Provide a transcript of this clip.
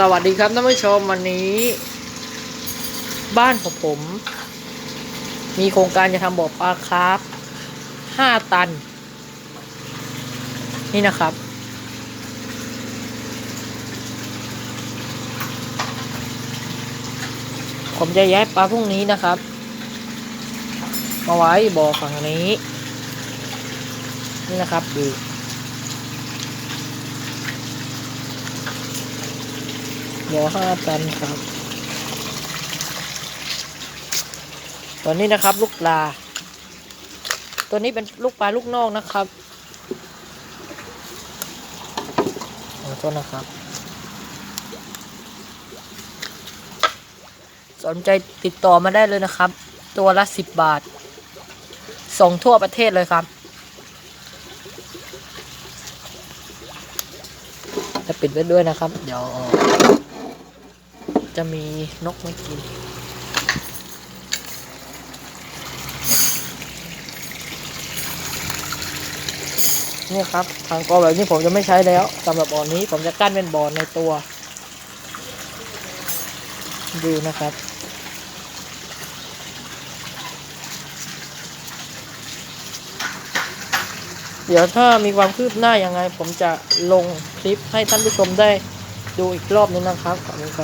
สวัสดีครับท่านผู้ชมวันนี้ บ้านของผม มีโครงการจะทำบ่อปลาคร์ฟห้าตัน นี่นะครับ ผมจะย้ายปลาพวกนี้นะครับ มาไว้บ่อฝั่งนี้ นี่นะครับดู บ่อห้าตันครับตัวนี้นะครับลูกปลา ตัวนี้เป็นลูกปลาลูกนอกนะครับขอโทษนะครับ สนใจติดต่อมาได้เลยนะครับ ตัวละสิบบาท ส่งทั่วประเทศเลยครับจะปิดไว้ด้วยนะครับ เดี๋ยว จะมีนกม่กิน เนี่ยครับทางกอแบบนี้ผมจะไม่ใช้แล้วสำหรับบ่อนนี้ผมจะกั้นเป็นบ่อในตัว ดูนะครับเดี๋ยวถ้ามีความคืบหน้ายังไง ผมจะลงคลิปให้ท่านผู้ชมได้ดูอีกรอบนึงนะครับขอบคุณครับ